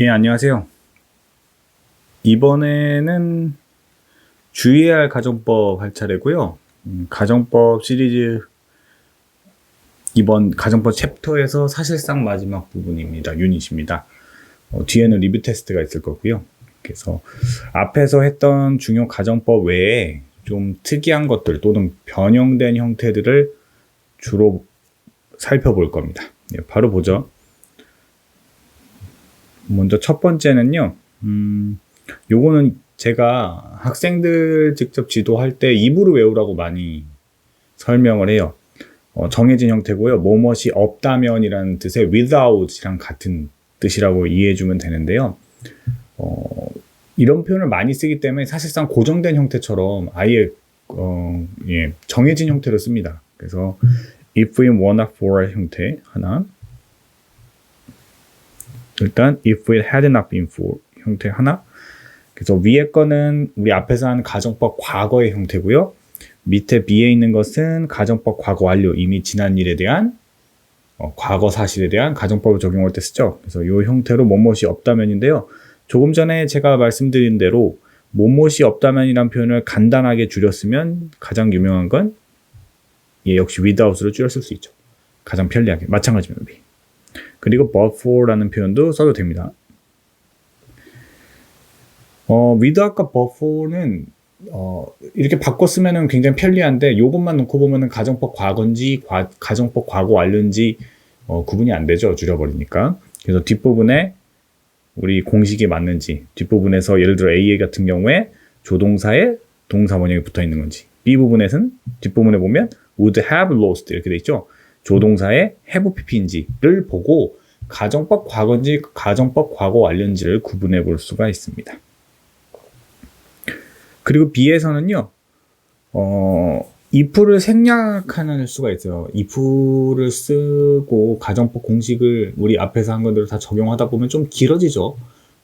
예, 안녕하세요. 이번에는 주의해야 할 가정법 할 차례고요. 음, 가정법 시리즈 이번 가정법 챕터에서 사실상 마지막 부분입니다. 유닛입니다. 어, 뒤에는 리뷰 테스트가 있을 거고요. 그래서 앞에서 했던 중요 가정법 외에 좀 특이한 것들 또는 변형된 형태들을 주로 살펴볼 겁니다. 네, 바로 보죠. 먼저 첫 번째는요. 음, 요거는 제가 학생들 직접 지도할 때 입으로 외우라고 많이 설명을 해요. 어, 정해진 형태고요. 뭐뭇이 없다면이라는 뜻의 without이랑 같은 뜻이라고 이해해 주면 되는데요. 어, 이런 표현을 많이 쓰기 때문에 사실상 고정된 형태처럼 아예 어, 예, 정해진 형태로 씁니다. 그래서 if we wanna for 형태 하나 일단 if it had not been for 형태 하나 그래서 위에 거는 우리 앞에서 한 가정법 과거의 형태고요. 밑에 B에 있는 것은 가정법 과거 완료 이미 지난 일에 대한 어, 과거 사실에 대한 가정법을 적용할 때 쓰죠. 그래서 이 형태로 뭐뭇이 없다면인데요. 조금 전에 제가 말씀드린 대로 뭐뭇이 없다면이란 표현을 간단하게 줄였으면 가장 유명한 건 예, 역시 without으로 줄였을 수 있죠. 가장 편리하게 마찬가지입니다. 그리고 but for라는 표현도 써도 됩니다. 어, without과 but for는 어, 이렇게 바꿔 쓰면은 굉장히 편리한데 요것만 놓고 보면은 가정법 과거인지 과, 가정법 과거 완료인지 어, 구분이 안 되죠. 줄여버리니까. 그래서 뒷부분에 우리 공식이 맞는지 뒷부분에서 예를 들어 A 같은 경우에 조동사에 동사 원형이 붙어 있는 건지 B 부분에서는 뒷부분에 보면 would have lost 이렇게 돼 있죠. 조동사의 have pp인지를 보고 가정법 과거인지 가정법 과거 완료인지를 구분해 볼 수가 있습니다. 그리고 B에서는요, 어, if를 생략하는 수가 있어요. if를 쓰고 가정법 공식을 우리 앞에서 한 것들을 다 적용하다 보면 좀 길어지죠.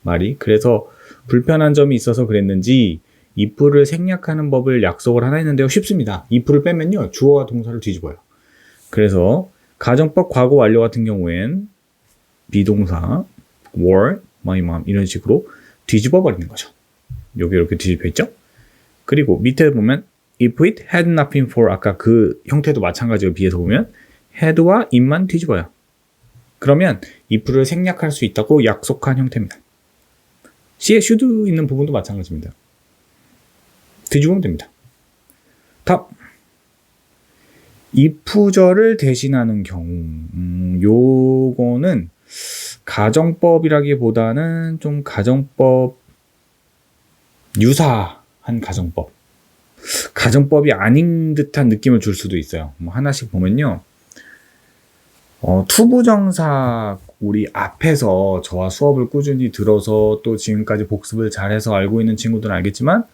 말이. 그래서 불편한 점이 있어서 그랬는지 if를 생략하는 법을 약속을 하나 했는데요. 쉽습니다. if를 빼면요. 주어와 동사를 뒤집어요. 그래서 가정법 과거 완료 같은 경우엔 비동사 were, my mom 이런 식으로 뒤집어 버리는 거죠. 여기 이렇게 뒤집혀 있죠? 그리고 밑에 보면 if it had not been for 아까 그 형태도 마찬가지로 비해서 보면 had와 it만 뒤집어요. 그러면 if를 생략할 수 있다고 약속한 형태입니다. C에 should 있는 부분도 마찬가지입니다. 뒤집으면 됩니다. 답. If절을 대신하는 경우, 음, 요거는 가정법이라기보다는 좀 가정법 유사한 가정법. 가정법이 아닌 듯한 느낌을 줄 수도 있어요. 뭐 하나씩 보면요. 어, 투부정사 우리 앞에서 저와 수업을 꾸준히 들어서 또 지금까지 복습을 잘해서 알고 있는 친구들은 알겠지만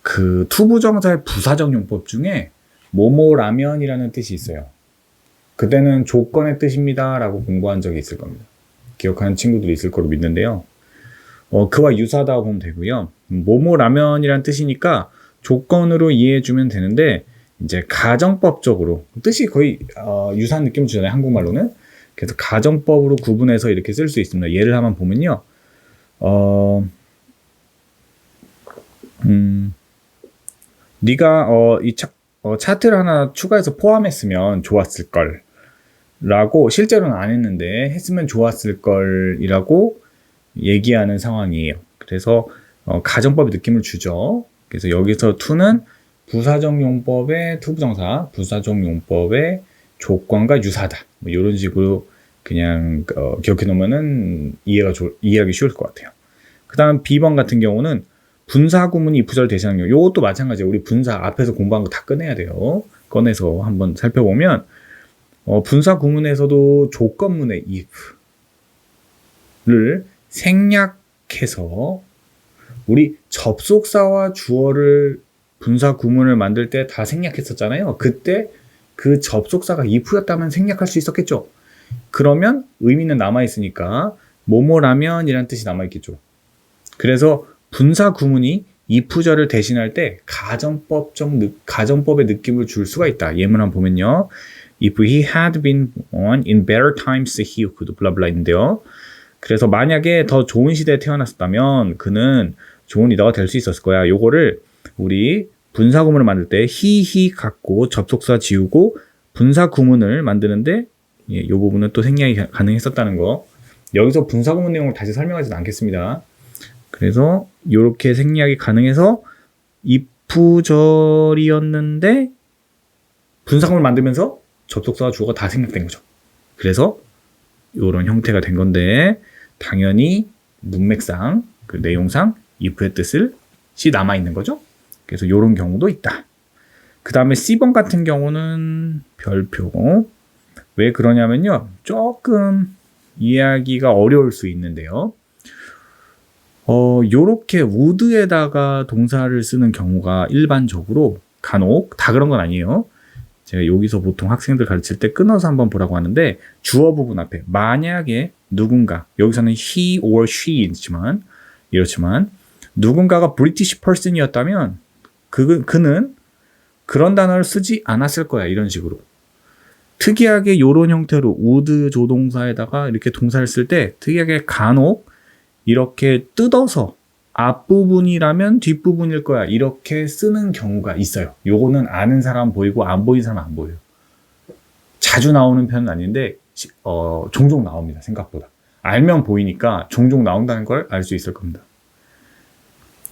그 투부정사의 부사적 용법 중에 모모 라면이라는 뜻이 있어요. 그때는 조건의 뜻입니다. 라고 공부한 적이 있을 겁니다. 기억하는 친구들이 있을 거로 믿는데요. 어, 그와 유사하다고 보면 되고요. 모모 라면이라는 뜻이니까 조건으로 이해해주면 되는데, 이제 가정법적으로, 뜻이 거의 어, 유사한 느낌 주잖아요. 한국말로는. 그래서 가정법으로 구분해서 이렇게 쓸 수 있습니다. 예를 한번 보면요. 어, 음, 네가 어, 이 차, 어, 차트를 하나 추가해서 포함했으면 좋았을 걸. 라고 실제로는 안 했는데 했으면 좋았을 걸이라고 얘기하는 상황이에요. 그래서 어, 가정법의 느낌을 주죠. 그래서 여기서 to는 부사적 용법의 투부정사, 부사적 용법의 조건과 유사다. 뭐 이런 식으로 그냥 어, 기억해 놓으면은 이해가 조, 이해하기 쉬울 것 같아요. 그다음 B번 같은 경우는 분사 구문이 이프절 대신하는 경우 이것도 마찬가지예요. 우리 분사 앞에서 공부한 거 다 꺼내야 돼요. 꺼내서 한번 살펴보면 어, 분사 구문에서도 조건문의 if를 생략해서 우리 접속사와 주어를 분사 구문을 만들 때 다 생략했었잖아요. 그때 그 접속사가 if였다면 생략할 수 있었겠죠. 그러면 의미는 남아 있으니까 뭐뭐라면 이란 뜻이 남아 있겠죠. 그래서 분사 구문이 if절을 대신할 때 가정법적 가정법의 느낌을 줄 수가 있다. 예문 한번 보면요. If he had been born in better times, he could blah blah 인데요. 그래서 만약에 더 좋은 시대에 태어났었다면 그는 좋은 리더가 될 수 있었을 거야. 요거를 우리 분사 구문을 만들 때 히히 갖고 접속사 지우고 분사 구문을 만드는데 예, 요 부분은 또 생략이 가- 가능했었다는 거. 여기서 분사 구문 내용을 다시 설명하지는 않겠습니다. 그래서 요렇게 생략이 가능해서 if절이었는데 분사 구문을 만들면서 접속사와 주어가 다 생략된 거죠. 그래서 요런 형태가 된 건데 당연히 문맥상 그 내용상 if의 뜻을 시 남아 있는 거죠. 그래서 요런 경우도 있다. 그 다음에 C번 같은 경우는 별표. 왜 그러냐면요. 조금 이해하기가 어려울 수 있는데요. 어, 요렇게 would에다가 동사를 쓰는 경우가 일반적으로 간혹 다 그런 건 아니에요. 제가 여기서 보통 학생들 가르칠 때 끊어서 한번 보라고 하는데 주어 부분 앞에 만약에 누군가 여기서는 he or she이지만 이렇지만 누군가가 British person이었다면 그 그는 그런 단어를 쓰지 않았을 거야 이런 식으로 특이하게 요런 형태로 would 조동사에다가 이렇게 동사를 쓸 때 특이하게 간혹 이렇게 뜯어서 앞부분이라면 뒷부분일 거야 이렇게 쓰는 경우가 있어요 요거는 아는 사람 보이고 안 보이는 사람 안 보여요 자주 나오는 편은 아닌데 시- 어, 종종 나옵니다 생각보다 알면 보이니까 종종 나온다는 걸 알 수 있을 겁니다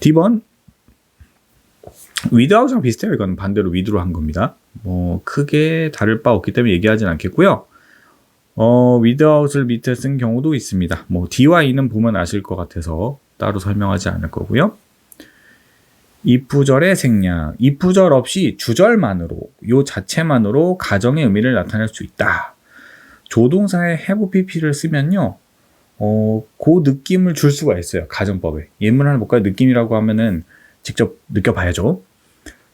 D번 without이랑 비슷해요. 이건 반대로 with로 한 겁니다. 뭐 크게 다를 바 없기 때문에 얘기하진 않겠고요. 어, without을 밑에 쓴 경우도 있습니다. 뭐 D와 E는 보면 아실 것 같아서 따로 설명하지 않을 거고요. if절의 생략, if절 없이 주절만으로 요 자체만으로 가정의 의미를 나타낼 수 있다. 조동사의 have pp를 쓰면요. 어, 그 느낌을 줄 수가 있어요. 가정법에. 예문 하나 볼까요? 느낌이라고 하면은 직접 느껴봐야죠.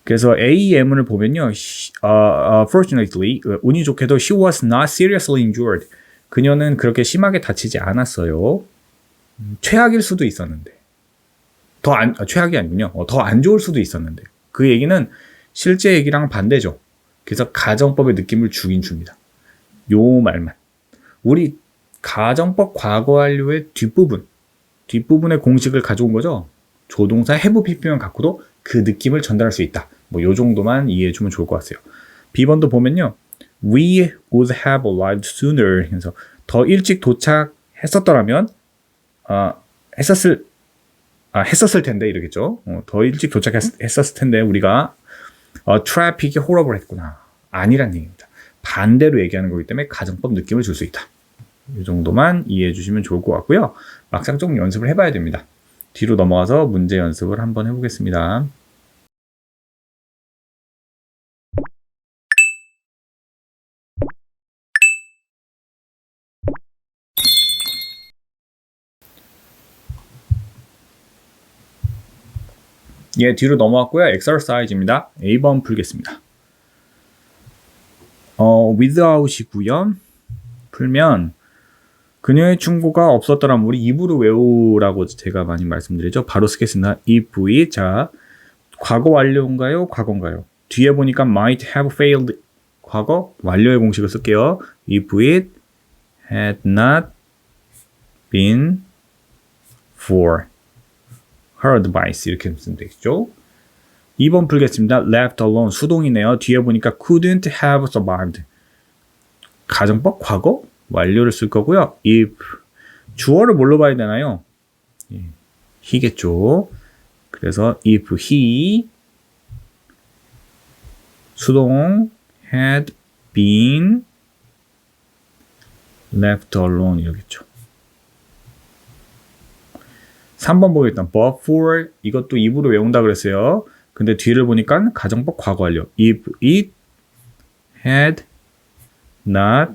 그래서 AM을 보면요. 시- 어, 어, fortunately, 어, 운이 좋게도 she was not seriously injured. 그녀는 그렇게 심하게 다치지 않았어요. 음, 최악일 수도 있었는데. 더 안, 아, 최악이 아니군요. 더안 좋을 수도 있었는데. 그 얘기는 실제 얘기랑 반대죠. 그래서 가정법의 느낌을 주긴 줍니다. 요 말만. 우리 가정법 과거 완료의 뒷부분, 뒷부분의 공식을 가져온 거죠. 조동사 have pp만 갖고도 그 느낌을 전달할 수 있다. 뭐 요 정도만 이해해 주면 좋을 것 같아요. B번도 보면요. We would have arrived sooner. 그래서 더 일찍 도착했었더라면 아, 했었을 아, 했었을 텐데 이러겠죠. 어, 더 일찍 도착했었을 텐데 우리가 어, 트래픽이 홀업을 했구나. 아니란 얘기입니다. 반대로 얘기하는 거기 때문에 가정법 느낌을 줄 수 있다. 이 정도만 이해해 주시면 좋을 것 같고요. 막상 좀 연습을 해봐야 됩니다. 뒤로 넘어가서 문제 연습을 한번 해보겠습니다. 예, 뒤로 넘어왔고요. exercise입니다. A번 풀겠습니다. 어, without이고요. 풀면 그녀의 충고가 없었더라면 우리 입으로 외우라고 제가 많이 말씀드리죠. 바로 쓰겠습니다. if we 자 과거 완료인가요? 과거인가요? 뒤에 보니까 might have failed 과거 완료의 공식을 쓸게요. if it had not been for her advice 이렇게 쓰면 되겠죠. 2번 풀겠습니다. left alone 수동이네요. 뒤에 보니까 couldn't have survived 가정법 과거 완료를 쓸 거고요. if 주어를 뭘로 봐야 되나요? 예, he겠죠. 그래서 if he 수동 had been left alone 이러겠죠. 3번 보겠다. but for 이것도 입으로 외운다 그랬어요. 근데 뒤를 보니까 가정법 과거 완료. if it had not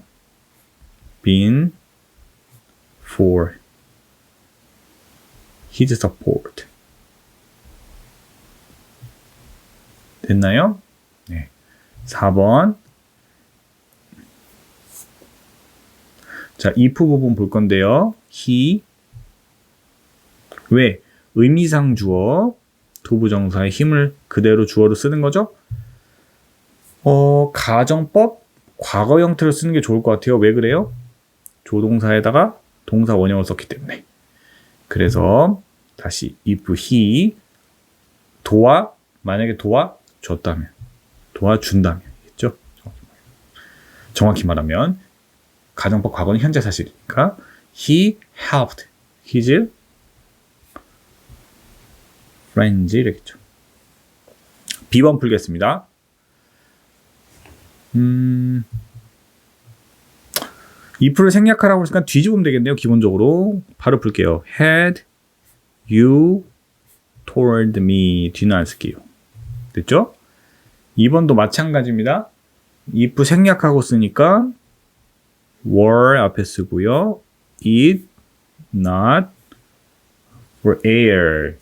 been for his support. 됐나요? 네. 4번. 자, if 부분 볼 건데요. he 왜 의미상 주어 도부정사의 힘을 그대로 주어로 쓰는 거죠? 어, 가정법 과거 형태로 쓰는 게 좋을 것 같아요. 왜 그래요? 조동사에다가 동사 원형을 썼기 때문에. 그래서 다시 if he 도와 만약에 도와 줬다면 도와준다면 겠죠. 정확히 말하면 가정법 과거는 현재 사실이니까 he helped his friends 이렇겠죠. B번 풀겠습니다. 음, if를 생략하라고 했으니까 뒤집으면 되겠네요. 기본적으로 바로 풀게요. had you told me 뒤는 안 쓸게요. 됐죠? 2번도 마찬가지입니다. if 생략하고 쓰니까 were 앞에 쓰고요. it not were air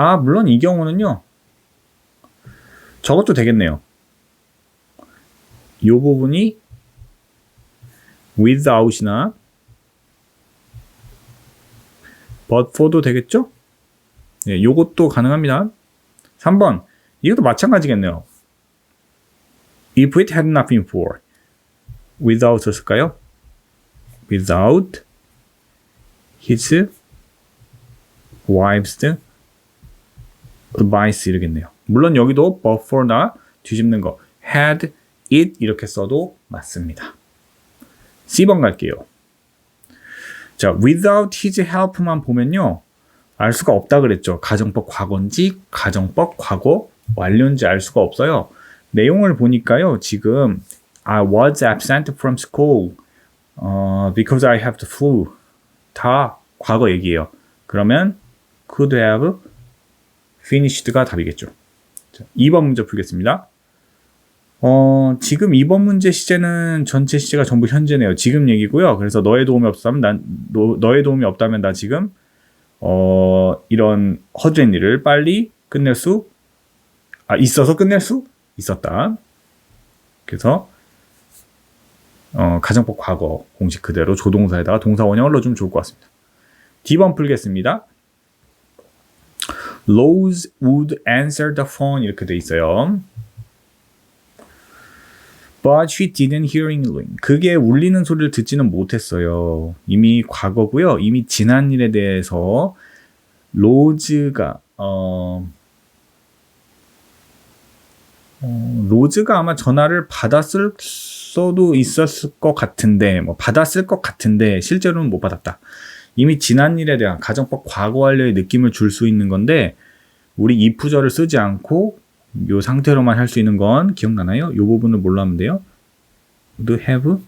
아 물론 이 경우는요. 저것도 되겠네요. 이 부분이 without이나 but for도 되겠죠? 네, 요것도 가능합니다. 3번. 이것도 마찬가지겠네요. If it had not been for. without 쓸까요? without his wife's advice 이러겠네요. 물론 여기도 but for나 뒤집는 거 had it 이렇게 써도 맞습니다. C번 갈게요. 자, without his help만 보면요. 알 수가 없다 그랬죠. 가정법 과거인지 가정법 과거 완료인지 알 수가 없어요. 내용을 보니까요. 지금 I was absent from school uh, because I have the flu. 다 과거 얘기예요. 그러면 could have finished가 답이겠죠. 자, 2번 문제 풀겠습니다. 어, 지금 2번 문제 시제는 전체 시제가 전부 현재네요. 지금 얘기고요. 그래서 너의 도움이 없다면 난 너, 너의 도움이 없다면 나 지금 어, 이런 허드렛 일을 빨리 끝낼 수 아, 있어서 끝낼 수 있었다. 그래서 어, 가정법 과거 공식 그대로 조동사에다가 동사 원형을 넣어주면 좋을 것 같습니다. D번 풀겠습니다. Rose would answer the phone 이렇게 돼 있어요. But she didn't hear ring. 그게 울리는 소리를 듣지는 못했어요. 이미 과거고요. 이미 지난 일에 대해서 로즈가 어, 어, 로즈가 아마 전화를 받았을 수도 있었을 것 같은데 뭐 받았을 것 같은데 실제로는 못 받았다. 이미 지난 일에 대한 가정법 과거 완료의 느낌을 줄 수 있는 건데 우리 이프절을 쓰지 않고 요 상태로만 할 수 있는 건 기억나나요? 요 부분을 하면 돼요? would have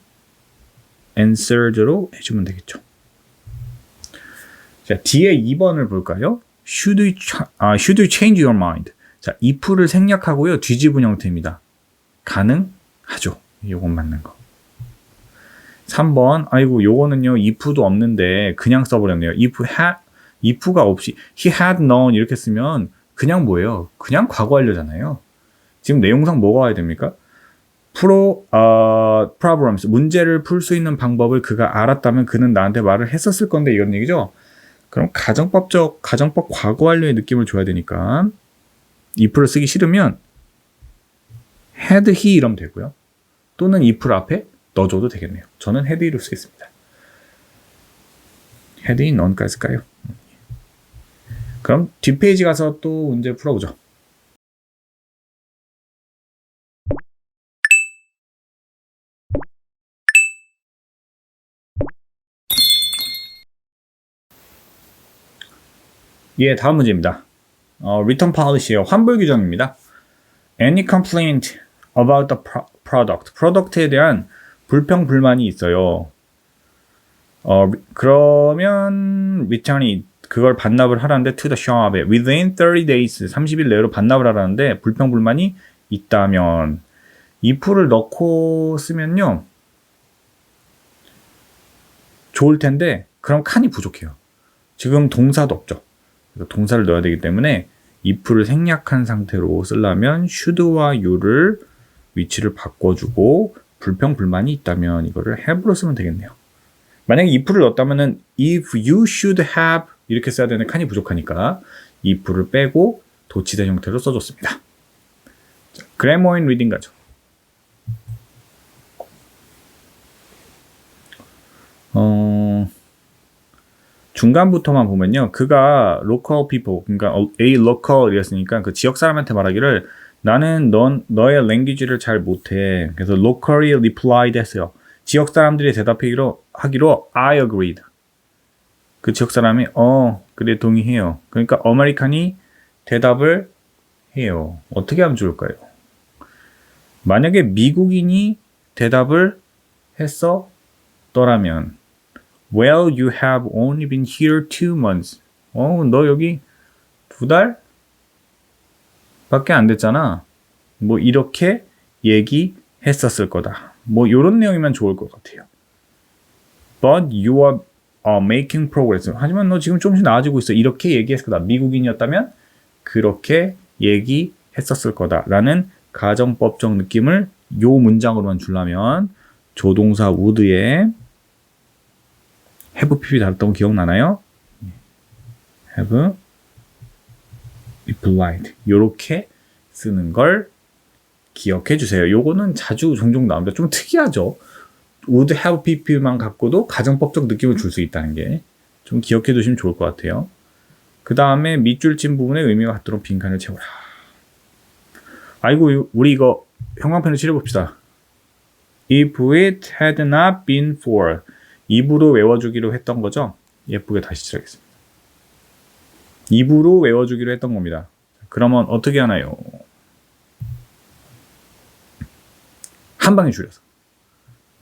answered로 해주면 되겠죠. 자, 뒤에 2번을 볼까요? should you, 아, should you change your mind? 자, if를 생략하고요. 뒤집은 형태입니다. 가능하죠. 요건 맞는 거. 3번, 아이고, 요거는요, if도 없는데, 그냥 써버렸네요. if had, if가 없이, he had known 이렇게 쓰면, 그냥 뭐예요? 그냥 과거 완료잖아요. 지금 내용상 뭐가 와야 됩니까? 프로, 어, problems, 문제를 풀 수 있는 방법을 그가 알았다면 그는 나한테 말을 했었을 건데, 이런 얘기죠? 그럼 가정법적, 가정법 과거 완료의 느낌을 줘야 되니까, if를 쓰기 싫으면, had he 이러면 되고요. 또는 if 앞에 넣어줘도 되겠네요. 저는 he로 쓰겠습니다. he none까지 쓸까요? 그럼 뒷페이지 가서 또 문제 풀어보죠. 예, 다음 문제입니다. 어, return policy예요. 환불 규정입니다. Any complaint about the pro- product. 프로덕트에 대한 불평 불만이 있어요. 어, 그러면 return이 그걸 반납을 하라는데 to the shop에 within 30 days 30일 내로 반납을 하라는데 불평 불만이 있다면 if를 넣고 쓰면요 좋을 텐데 그럼 칸이 부족해요. 지금 동사도 없죠. 동사를 넣어야 되기 때문에 if를 생략한 상태로 쓰려면 should와 you를 위치를 바꿔주고 불평 불만이 있다면 이거를 have로 쓰면 되겠네요. 만약에 if를 넣었다면은 if you should have 이렇게 써야 되는 칸이 부족하니까 if를 빼고 도치된 형태로 써줬습니다. 리딩 가죠. 중간부터만 보면요. 그가 local people, 그러니까 a local 이랬으니까 그 지역 사람한테 말하기를 나는 넌 너의 language를 잘 못해. 그래서 locally replied 했어요. 지역 사람들이 대답하기로 하기로 I agreed. 그 지역 사람이 어 그래 동의해요. 그러니까 아메리칸이 대답을 해요. 어떻게 하면 좋을까요? 만약에 미국인이 대답을 했었더라면 Well, you have only been here two months. 어, 너 여기 두 달? 밖에 안 됐잖아. 뭐 이렇게 얘기했었을 거다. 뭐 요런 내용이면 좋을 것 같아요. But you are uh, making progress. 하지만 너 지금 조금씩 나아지고 있어. 이렇게 얘기했을 거다. 미국인이었다면 그렇게 얘기했었을 거다라는 가정법적 느낌을 요 문장으로만 주려면 조동사 would에 have pp이 달았던 거 기억나나요? have replied 요렇게 쓰는 걸 기억해 주세요. 요거는 자주 종종 나옵니다. 좀 특이하죠. would have pp만 갖고도 가정법적 느낌을 줄 수 있다는 게 좀 기억해 두시면 좋을 것 같아요. 그 다음에 밑줄 친 부분에 의미가 같도록 빈칸을 채워라. 아이고, 우리 이거 형광펜을 칠해봅시다. If it had not been for 입으로 외워주기로 했던 거죠. 예쁘게 다시 칠하겠습니다. 입으로 외워주기로 했던 겁니다. 그러면 어떻게 하나요? 한 방에 줄여서.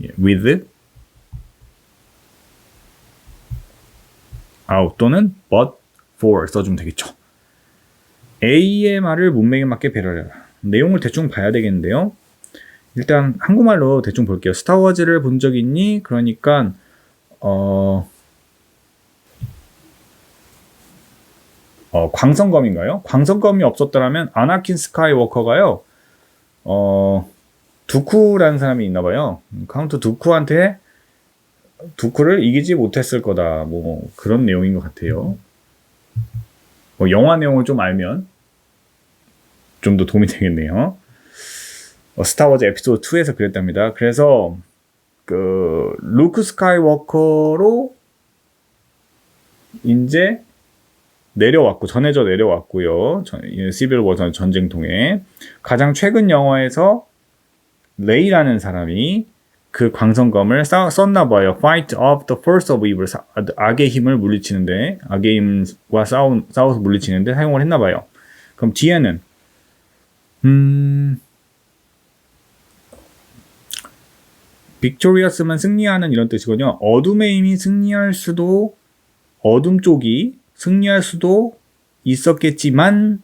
예, with out 또는 but for 써주면 되겠죠. A의 말을 문맥에 맞게 배려해라. 내용을 대충 봐야 되겠는데요. 일단 한국말로 대충 볼게요. 스타워즈를 본 적 있니? 그러니까 어, 어 광선검인가요? 광선검이 없었더라면 아나킨 스카이워커가요. 어 두쿠라는 사람이 있나 봐요. 카운트 두쿠한테 두쿠를 이기지 못했을 거다. 뭐 그런 내용인 것 같아요. 뭐 영화 내용을 좀 알면 좀 더 도움이 되겠네요. 어, 스타워즈 에피소드 2에서 그랬답니다. 그래서 그 루크 스카이워커로 이제 내려왔고 전해져 내려왔고요. 시빌 워 전쟁통에 가장 최근 영화에서 레이라는 사람이 그 광선검을 싸, 썼나 봐요. Fight of the first of evil. 악의 힘을 물리치는데 악의 힘과 싸우, 싸워서 물리치는데 사용을 했나 봐요. 그럼 뒤에는 음 빅토리어스만 승리하는 이런 뜻이거든요. 어둠의 힘이 승리할 수도 어둠 쪽이 승리할 수도 있었겠지만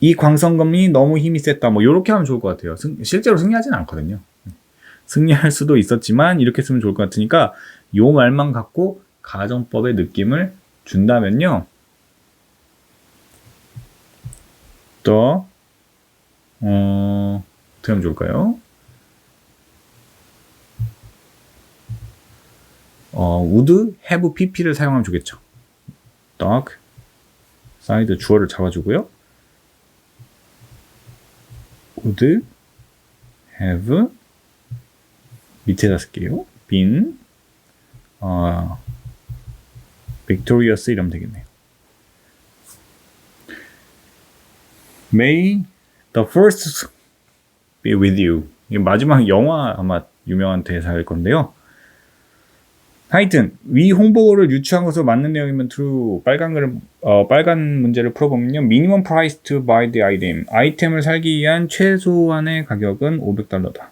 이 광선검이 너무 힘이 셌다. 뭐 이렇게 하면 좋을 것 같아요. 승, 실제로 승리하지는 않거든요. 승리할 수도 있었지만 이렇게 쓰면 좋을 것 같으니까 요 말만 갖고 가정법의 느낌을 준다면요. 또 어, 어떻게 하면 좋을까요? 어, would have pp를 사용하면 좋겠죠. Dog 사이드 주어를 잡아주고요. would have 밑에다 쓸게요. been 어, victorious 이러면 되겠네요. May the first be with you. 이 마지막 영화 아마 유명한 대사일 건데요. 하여튼 위 홍보를 유추한 것으로 맞는 내용이면 true. 빨간 글 어, 빨간 문제를 풀어보면요. minimum price to buy the item. 아이템을 살기 위한 최소한의 가격은 500달러다.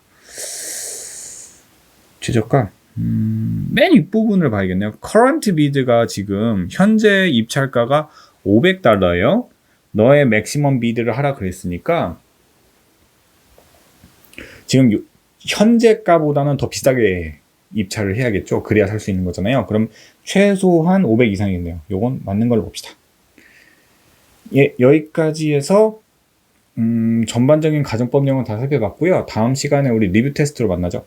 최저가? 음, 맨 윗부분을 봐야겠네요. current bid가 지금 현재 입찰가가 500달러예요. 너의 맥시멈 비드를 하라 그랬으니까 지금 현재 가보다는 더 비싸게 입찰을 해야겠죠. 그래야 살 수 있는 거잖아요. 그럼 최소한 500 이상이겠네요. 요건 맞는 걸로 봅시다. 예, 여기까지 해서 음, 전반적인 가정법 내용은 다 살펴봤고요. 다음 시간에 우리 리뷰 테스트로 만나죠.